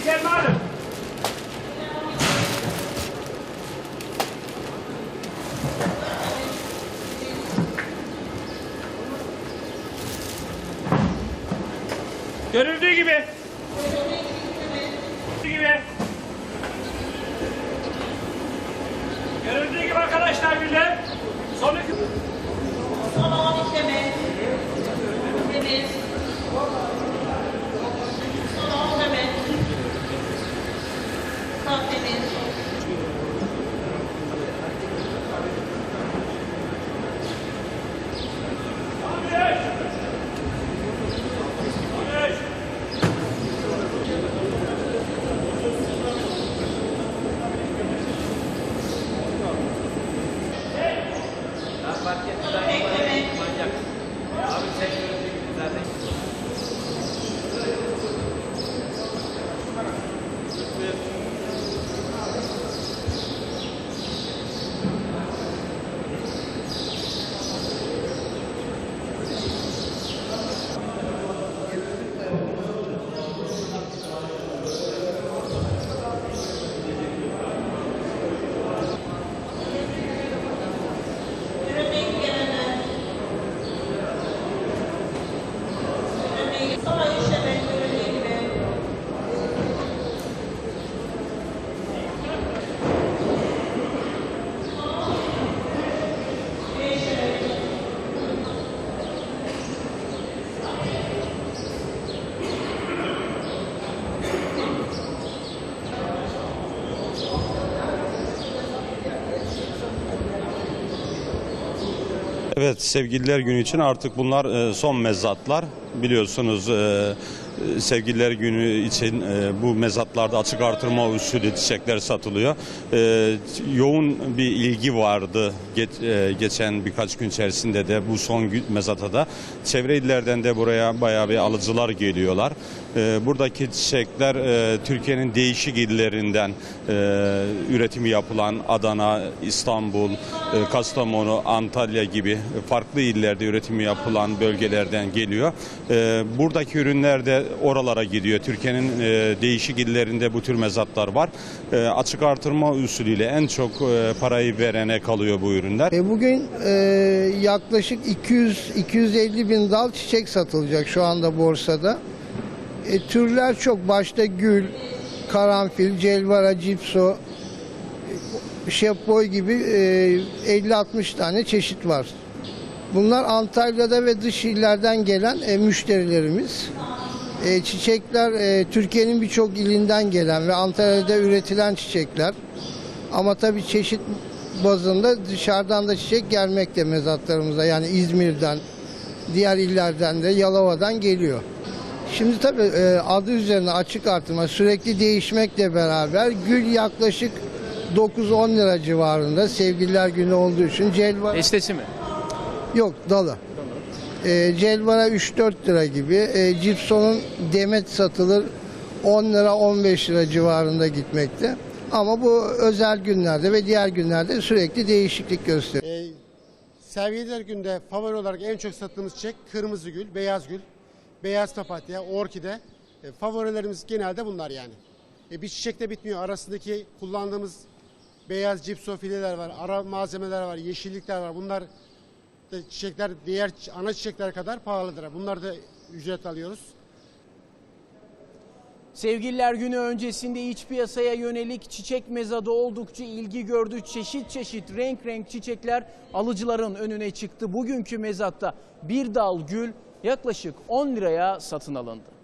Selma Hanım? Görüldüğü gibi. Görüldüğü gibi. Görüldüğü gibi arkadaşlar. Sonraki... Son Görüldüğü Evet sevgililer günü için artık bunlar e, son mezatlar. Biliyorsunuz e, sevgililer günü için e, bu mezatlarda açık artırma usulü çiçekler satılıyor. Yoğun bir ilgi vardı Geç- geçen birkaç gün içerisinde de bu son mezata da. Çevre illerden de buraya bayağı bir alıcılar geliyorlar. E, buradaki çiçekler e, Türkiye'nin değişik illerinden e, üretimi yapılan Adana, İstanbul, e, Kastamonu, Antalya gibi farklı illerde üretimi yapılan bölgelerden geliyor. Buradaki ürünler de oralara gidiyor. Türkiye'nin değişik illerinde bu tür mezatlar var. Açık artırma usulüyle en çok parayı verene kalıyor bu ürünler. Bugün yaklaşık 200-250 bin dal çiçek satılacak şu anda borsada. E, türler çok. Başta gül, karanfil, celvara, cipso, şepboy gibi e, 50-60 tane çeşit var. Bunlar Antalya'da ve dış illerden gelen e, müşterilerimiz. E, çiçekler e, Türkiye'nin birçok ilinden gelen ve Antalya'da üretilen çiçekler. Ama tabii çeşit bazında dışarıdan da çiçek gelmekte mezatlarımıza. Yani İzmir'den, diğer illerden de Yalova'dan geliyor. Şimdi tabii e, adı üzerine açık artırma sürekli değişmekle beraber gül yaklaşık 9-10 lira civarında sevgililer günü olduğu için celva Estesi mi? yok dalı. E, celvara 3-4 lira gibi. E, cipsonun demet satılır 10 lira 15 lira civarında gitmekte. Ama bu özel günlerde ve diğer günlerde sürekli değişiklik gösteriyor. E, Sevgililer günde favori olarak en çok sattığımız çiçek kırmızı gül, beyaz gül, beyaz papatya, orkide. E, favorilerimiz genelde bunlar yani. E, bir çiçekte bitmiyor. Arasındaki kullandığımız beyaz cipso fileler var, ara malzemeler var, yeşillikler var. Bunlar da çiçekler diğer ana çiçekler kadar pahalıdır. Bunlar da ücret alıyoruz. Sevgililer günü öncesinde iç piyasaya yönelik çiçek mezadı oldukça ilgi gördü. Çeşit çeşit renk renk çiçekler alıcıların önüne çıktı. Bugünkü mezatta bir dal gül yaklaşık 10 liraya satın alındı.